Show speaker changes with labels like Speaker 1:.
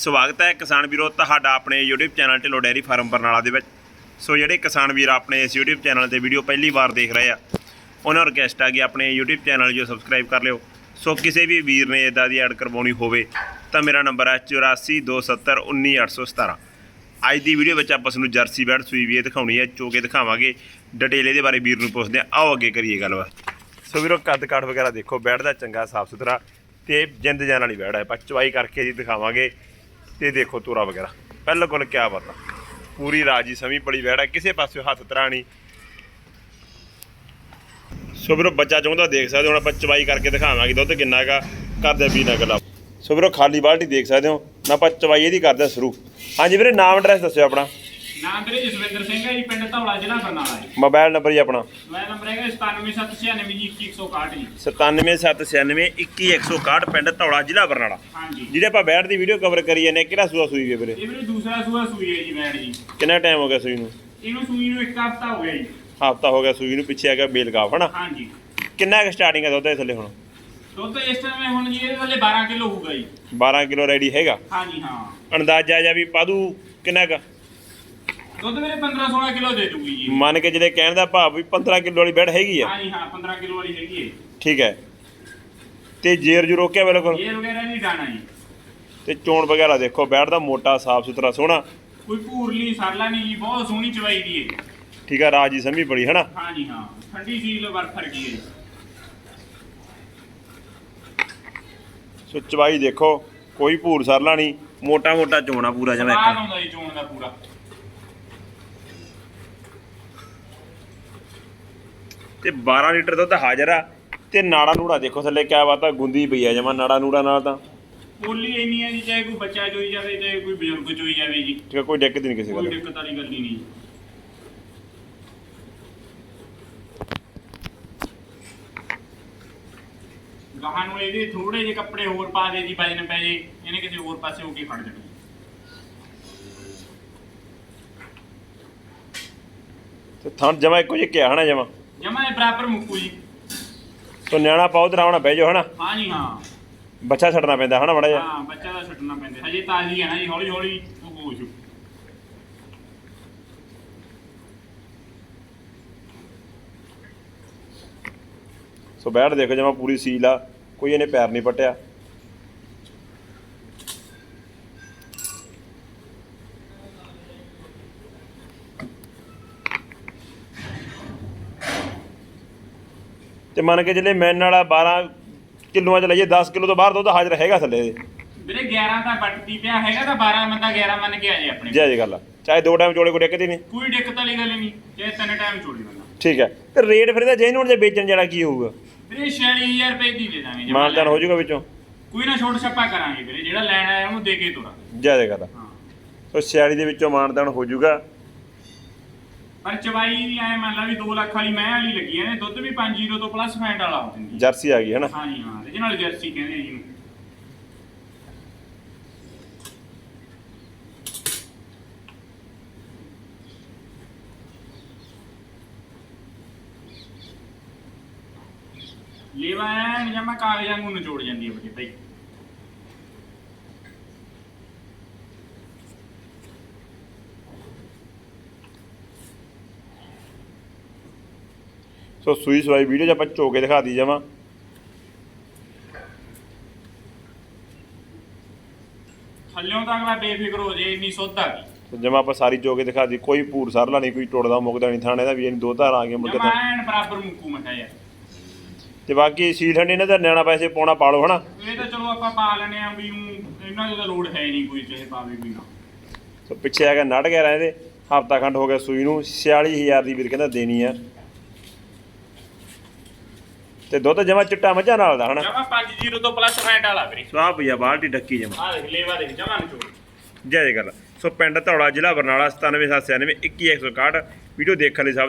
Speaker 1: ਸਵਾਗਤ ਹੈ ਕਿਸਾਨ ਵੀਰੋ ਤੁਹਾਡਾ ਆਪਣੇ YouTube channel Dhillon dairy farm Barnala ਦੇ ਵਿੱਚ। ਸੋ ਜਿਹੜੇ ਕਿਸਾਨ ਵੀਰ ਆਪਣੇ ਇਸ YouTube ਚੈਨਲ ਤੇ ਵੀਡੀਓ ਪਹਿਲੀ ਵਾਰ ਦੇਖ ਰਹੇ ਆ, ਉਹਨਾਂ ਨੂੰ ਰਿਕਵੈਸਟ ਆ ਕਿ ਆਪਣੇ YouTube ਚੈਨਲ ਜੋ ਸਬਸਕ੍ਰਾਈਬ ਕਰ ਲਿਓ। ਸੋ ਕਿਸੇ ਵੀ ਵੀਰ ਨੇ ਇਦਾਂ ਦੀ ਐਡ ਕਰਵਾਉਣੀ ਹੋਵੇ, ਤਾਂ ਮੇਰਾ ਨੰਬਰ ਹੈ 8427191817 ਅੱਜ ਦੀ ਵੀਡੀਓ ਵਿੱਚ ਆਪਾਂ ਤੁਹਾਨੂੰ ਜਰਸੀ ਬੈਡ ਸੂਈ ਵੀ ਇਹ ਦਿਖਾਉਣੀ ਹੈ, ਚੋ ਕੇ ਦਿਖਾਵਾਂਗੇ। ਡਿਟੇਲ ਇਹਦੇ ਬਾਰੇ ਵੀਰ ਨੂੰ ਪੁੱਛਦੇ ਆ। ਆਓ ਅੱਗੇ ਕਰੀਏ ਗੱਲਬਾਤ। ਸੋ ਵੀਰੋ, ਕੱਦ ਕਾਠ ਵਗੈਰਾ ਦੇਖੋ, ਬੈਡ ਦਾ ਚੰਗਾ ਸਾਫ਼ ਸੁਥਰਾ ਤੇ ਜਿੰਦ ਜਾਨ ਵਾਲੀ ਬੈਡ ਹੈ ਆਪਾਂ ਚਵਾਈ ਕਰਕੇ ਜੀ ਦਿਖਾਵਾਂਗੇ। ਤੇ ਦੇਖੋ ਤੋਰਾ ਵਗੈਰਾ। ਬਿਲਕੁਲ ਕਿਆ ਪਤਾ ਪੂਰੀ ਰਾਜੀ ਸਮੀ ਪੜੀ ਬੈਡ ਹੈ ਕਿਸੇ ਪਾਸੇ ਹੱਥ ਤਰਾਣੀ ਸੋ ਵੀਰੋ, ਬੱਚਾ ਚਾਹੁੰਦਾ ਦੇਖ ਸਕਦੇ ਹੋ, ਹੁਣ ਆਪਾਂ ਚਵਾਈ ਕਰਕੇ ਦਿਖਾਵਾਂਗੇ ਦੁੱਧ ਕਿੰਨਾ ਹੈਗਾ ਕਰਦੇ ਵੀ ਨਾ ਗੱਲਾਂ ਸੋ ਵੀਰੋ, ਖਾਲੀ ਬਾਲਟੀ ਦੇਖ ਸਕਦੇ ਹੋ ਨਾ ਆਪਾਂ ਚਵਾਈ ਇਹਦੀ ਕਰਦੇ ਸ਼ੁਰੂ। ਹਾਂਜੀ ਵੀਰੇ, ਨਾਮ ਐਡਰੈਸ ਦੱਸਿਓ ਆਪਣਾ।
Speaker 2: ਨਾਮ ਵੀਰੇ ਜਸਵਿੰਦਰ ਸਿੰਘ ਹੈ ਜੀ ਪਿੰਡ ਧੌਲਾ ਜ਼ਿਲ੍ਹਾ ਬਰਨਾਲਾ ਜੀ।
Speaker 1: ਮੋਬਾਈਲ ਨੰਬਰ ਜੀ ਆਪਣਾ।
Speaker 2: ਮੋਬਾਈਲ ਨੰਬਰ ਹੈਗਾ 977696 ਜੀ 2161 ਜੀ।
Speaker 1: 977961 ਪਿੰਡ ਧੌਲਾ ਜ਼ਿਲ੍ਹਾ ਬਰਨਾਲਾ।
Speaker 2: ਹਾਂਜੀ।
Speaker 1: ਜਿਹਦੇ ਆਪਾਂ ਬੈਠ ਦੀ ਵੀਡੀਓ ਕਵਰ ਕਰੀ ਜਾਂਦੇ ਹਾਂ, ਕਿਹੜਾ ਸੂਆ ਸੂਈ ਵੀ ਵੀਰੇ?
Speaker 2: ਇਹ ਵੀਰੇ ਦੂਸਰਾ ਸੂਆ ਸੂਈ ਹੈ ਜੀ ਮੈਡ ਜੀ।
Speaker 1: ਕਿੰਨਾ ਟਾਈਮ ਹੋ ਗਿਆ ਸੂਈ ਨੂੰ?
Speaker 2: ਇਹਨੂੰ ਸੂਈ ਨੂੰ ਇੱਕ ਹਫ਼ਤਾ ਹੋ ਗਿਆ ਜੀ।
Speaker 1: ਹਫਤਾ ਹੋ ਗਿਆ ਸੂਈ ਨੂੰ ਪਿੱਛੇ ਆ ਗਿਆ ਬੇਲਗਾਫ ਹਨਾ?
Speaker 2: ਹਾਂਜੀ।
Speaker 1: ਕਿੰਨਾ ਕੁ ਸਟਾਰਟਿੰਗ ਹੈ ਦੁੱਧ ਦੇ ਥੱਲੇ ਹੁਣ?
Speaker 2: ਦੁੱਧ ਇਸ ਟਾਈਮ ਹੁਣ ਜੀ ਇਹਦੇ ਥੱਲੇ 12 ਕਿਲੋ ਹੋਊਗਾ ਜੀ।
Speaker 1: 12 ਕਿਲੋ ਰੈਡੀ ਹੈਗਾ?
Speaker 2: ਹਾਂਜੀ ਹਾਂ।
Speaker 1: ਅੰਦਾਜ਼ਾ ਜਾਂ ਵੀ ਪਾਦੂ ਕਿੰਨਾ ਕੁ?
Speaker 2: ਦੁੱਧ ਵੀਰੇ 15 16 ਕਿਲੋ ਦੇ ਦੂਗੀ ਜੀ।
Speaker 1: ਮੰਨ ਕੇ ਜਿਹੜੇ ਕਹਿਣ ਦਾ ਭਾਵ ਵੀ 15 ਕਿਲੋ ਵਾਲੀ ਬੈਡ ਹੈਗੀ ਆ।
Speaker 2: ਹਾਂਜੀ ਹਾਂ 15 ਕਿਲੋ ਵਾਲੀ ਹੈਗੀ ਹੈ
Speaker 1: ਠੀਕ ਹੈ। ਤੇ ਜੇਰ ਜੂ ਰੋਕਿਆ ਬਿਲਕੁਲ
Speaker 2: ਇਹ ਵਗੈਰਾ ਨਹੀਂ ਡਾਣਾ ਜੀ।
Speaker 1: ਤੇ ਚੋਣ ਵਗੈਰਾ ਦੇਖੋ ਬੈਡ ਦਾ ਮੋਟਾ ਸਾਫ਼ ਸੁਥਰਾ ਸੋਹਣਾ।
Speaker 2: ਕੋਈ ਭੂਰਲੀ ਸਰਲਾ ਨਹੀਂ ਜੀ ਬਹੁਤ ਸੋਹਣੀ ਚਵਾਈ ਦੀ ਹੈ
Speaker 1: ਠੀਕ ਆ ਰਾਜੀ ਸਮੀ ਬੜੀ ਹਨਾ?
Speaker 2: ਹਾਂਜੀ ਹਾਂ। ਠੰਡੀ ਸੀਲ ਵਰਫ ਰਗੀ ਹੈ ਜੀ
Speaker 1: ਸੋ ਚਵਾਈ ਦੇਖੋ ਕੋਈ ਭੂਰ ਸਰਲਾ ਨਹੀਂ ਮੋਟਾ ਮੋਟਾ ਚੋਣਾ ਪੂਰਾ ਜਿਵੇਂ ਇੱਕ
Speaker 2: ਆਉਂਦਾ ਜੀ ਚੋਣ ਦਾ ਪੂਰਾ।
Speaker 1: ਤੇ 12 ਲੀਟਰ ਦੁੱਧ ਹਾਜ਼ਰ ਆ। ਤੇ ਨਾੜਾ ਨੂੜਾ ਦੇਖੋ ਥੱਲੇ ਕਿਆ ਬਾਤ ਆ ਗੁੰਦੀ ਪਈ ਆ ਜਮਾ ਨਾੜਾ ਨੂੜਾ ਨਾਲ ਤਾਂ।
Speaker 2: ਬੋਲੀ ਇੰਨੀ ਹੈ ਜੀ ਚਾਹੇ ਕੋਈ ਬੱਚਾ ਚੋਈ ਜਾਵੇ ਚਾਹੇ ਕੋਈ ਬਜ਼ੁਰਗ ਚੋਈ ਜਾਵੇ ਜੀ।
Speaker 1: ਠੀਕ ਆ ਕੋਈ ਦਿੱਕਤ ਨਹੀਂ ਕਿਸੇ
Speaker 2: ਕੋਈ
Speaker 1: ਗੱਲ ਦੀ।
Speaker 2: ਦਿੱਕਤ ਵਾਲੀ ਗੱਲ ਹੀ ਨਹੀਂ ਗਾਹਾਂ ਨੂੰ ਇਹਦੇ ਥੋੜੇ ਜਿਹੇ ਕੱਪੜੇ ਹੋਰ ਪਾ ਦੇ ਜੀ ਵਜਨ ਪੈ ਜੇ ਇਹਨੇ ਕਿਸੇ ਹੋਰ ਪਾਸੇ ਹੋ ਕੇ ਖੜ ਜਾਣਾ।
Speaker 1: ਤੇ ਥਣ ਜਮਾ ਇੱਕੋ ਜਿਹਾ ਕਿਹਾ ਹਨਾ ਜਮਾ?
Speaker 2: ਜਮਾ ਇਹ ਬਰਾਬਰ ਮੁੱਕੂ ਜੀ।
Speaker 1: ਸੋ ਨਿਆਣਾ ਪਾਉ ਤੇ ਰਾਵਣਾ ਬਹਿ ਜਾਓ ਹਨਾ?
Speaker 2: ਹਾਂ ਜੀ ਹਾਂ।
Speaker 1: ਬੱਚਾ ਛੱਡਣਾ ਪੈਂਦਾ ਹਨਾ ਮੜਾ ਜਿਹਾ?
Speaker 2: ਹਾਂ ਬੱਚਾ ਦਾ ਛੱਡਣਾ ਪੈਂਦਾ। ਹਜੇ ਤਾਜ਼ੀ ਹੈ ਨਾ ਜੀ ਹੌਲੀ ਹੌਲੀ ਉਹ ਹੋ ਜੂ
Speaker 1: ਸੋ ਬੈਠ ਦੇਖੋ ਜਮਾ ਪੂਰੀ ਸੀਲ ਆ। ਕੋਈ ਇਹਨੇ ਪੈਰ ਨਹੀਂ ਪਟਿਆ। ਤੇ ਮੰਨ ਕੇ ਜਿਹੜੇ ਮੈਨ ਵਾਲਾ 12 ਕਿਲੋਆਂ ਚ ਲਈਏ 10 ਕਿਲੋ ਤੋਂ ਬਾਹਰ ਦੁੱਧ ਹਾਜ਼ਰ ਹੈਗਾ ਥੱਲੇ। ਇਹਦੇ
Speaker 2: ਵੀਰੇ 11 ਦਾ ਵੱਟਦੀ ਪਿਆ ਹੈਗਾ ਤਾਂ 12 ਬੰਦਾ 11 ਮੰਨ ਕੇ ਆ ਜੇ ਆਪਣੇ।
Speaker 1: ਜੈ ਜੀ ਗੱਲ ਆ। ਚਾਹੇ ਦੋ ਟਾਈਮ ਚੋਲੇ ਕੋਈ ਹੀ ਨਹੀਂ।
Speaker 2: ਕੋਈ ਦਿੱਕਤ ਵਾਲੀ ਗੱਲ ਨਹੀਂ ਜੇ ਤਿੰਨ ਟਾਈਮ ਚੋੜੀ ਬੰਦਾ।
Speaker 1: ਠੀਕ ਹੈ ਤੇ ਰੇਟ ਫਿਰ ਇਹਦਾ ਜੈਨ ਹੁਣ ਜੇ ਵੇਚਣ ਜਿਹੜਾ ਕੀ ਹੋਊਗਾ?
Speaker 2: ਵੀਰੇ 46000 ਰੁਪਏ ਦੀ ਦੇ ਦਾਂਗੇ ਜਮਾਂ
Speaker 1: ਮਾਨਦਾਨ ਹੋ ਜਾਊਗਾ ਵਿੱਚੋਂ।
Speaker 2: ਕੋਈ ਨਾ ਛੋਟ ਛੱਪਾ ਕਰਾਂਗੇ ਵੀਰੇ ਜਿਹੜਾ ਲੈਣ ਆਇਆ ਉਹਨੂੰ ਦੇ ਕੇ ਤੋਰਾ।
Speaker 1: ਜੈ ਜੀ ਗੱਲ ਆ।
Speaker 2: ਹਾਂ।
Speaker 1: ਸੋ 46 ਦੇ ਵਿੱਚੋਂ ਮਾਨਦਾਨ ਹੋ ਜਾਊਗਾ
Speaker 2: ਪਰ ਚਵਾਈ ਵੀ ਐ ਮੰਨ ਲਾ ਵੀ 2 ਲੱਖ ਵਾਲੀ ਮੈਂ ਵਾਲੀ ਲੱਗੀ ਐ ਨੇ ਦੁੱਧ ਵੀ 5 ਤੋਂ ਪਲੱਸ ਫੈਂਟ ਵਾਲਾ ਹੋ ਜਾਂਦੀ
Speaker 1: ਜਰਸੀ ਆ ਗਈ ਹੈ ਨਾ?
Speaker 2: ਹਾਂ ਜੀ ਹਾਂ ਇਹਦੇ ਨਾਲ ਜਰਸੀ ਕਹਿੰਦੇ ਆ ਜੀ ਨੂੰ ਲੇਵਾ ਐਨ ਜਮਾ ਕਾਗਜ਼ਾਂ ਨੂੰ ਨਿਚੋੜ ਜਾਂਦੀ ਹੈ ਵੱਡੀ ਭਾਈ
Speaker 1: ਸੋ ਸੂਈ ਸਵਾਈ ਵੀਡੀਓ 'ਚ ਆਪਾਂ ਝੋ ਕੇ ਦਿਖਾ ਦੀ ਜਾਵਾਂ।
Speaker 2: ਥੱਲਿਓਂ ਤਾਂ ਅਗਲਾ ਬੇਫਿਕਰ ਹੋ ਜੇ ਇੰਨੀ ਸੁੱਧ ਆ ਗਈ।
Speaker 1: ਜਮਾ ਆਪਾਂ ਸਾਰੀ ਝੋ ਕੇ ਦਿਖਾ ਦੀ ਕੋਈ ਭੂਰ ਸਰਲਾ ਨਹੀਂ ਕੋਈ ਟੁੱਟਦਾ ਮੁੱਕਦਾ ਨਹੀਂ ਥਾਣੇ ਦਾ ਵੀ ਇਹਨੂੰ ਦੋ ਧਾਰ ਆ ਗਏ ਮੁੜ ਕੇ
Speaker 2: ਜਮਾ
Speaker 1: ਤਾਂ
Speaker 2: ਐਨ ਬਰਾਬਰ ਮੁੱਕੂ ਮੈਂ ਕਿਹਾ ਯਾਰ।
Speaker 1: ਤੇ ਬਾਕੀ ਸੀਲ ਹੰਡੇ ਨੇ ਤਾਂ ਨਿਆਣਾ ਪੈਸੇ ਪਾਉਣਾ ਪਾ ਲਓ ਹਨਾ?
Speaker 2: ਇਹ ਤਾਂ ਚਲੋ ਆਪਾਂ ਪਾ ਲੈਨੇ ਆ ਵੀ ਊਂ ਇਹਨਾਂ ਦੀ ਤਾਂ ਲੋੜ ਹੈ ਨਹੀਂ ਕੋਈ ਚਾਹੇ ਪਾਵੇ ਵੀ ਨਾ।
Speaker 1: ਸੋ ਪਿੱਛੇ ਆ ਗਿਆ ਨੜ ਗਿਆ ਇਹਦੇ ਹਫਤਾ ਖੰਡ ਹੋ ਗਿਆ ਸੂਈ ਨੂੰ 46000 ਦੀ ਵੀਰ ਕਹਿੰਦਾ ਦੇਣੀ ਆ। ਤੇ ਦੁੱਧ ਜਮਾ ਚਿੱਟਾ ਮੱਝਾਂ ਨਾਲ ਦਾ ਹਨਾ?
Speaker 2: ਜਮਾ 5 ਤੋਂ ਪਲੱਸ ਫੈਂਟ ਵਾਲਾ ਵੀਰੇ।
Speaker 1: ਸੋ ਆ ਭਈਆ ਬਾਲਟੀ ਡੱਕੀ ਜਮਾ।
Speaker 2: ਆ ਦੇਖ ਲੇਵਾ ਦੇਖ ਜਮਾ ਨਿਚੋੜ
Speaker 1: ਜੈ ਜੈ ਗੱਲ ਸੋ ਪਿੰਡ ਧੌਲਾ ਜ਼ਿਲ੍ਹਾ ਬਰਨਾਲਾ 9779 21161 ਵੀਡੀਓ ਦੇਖਣ ਲਈ ਸਭ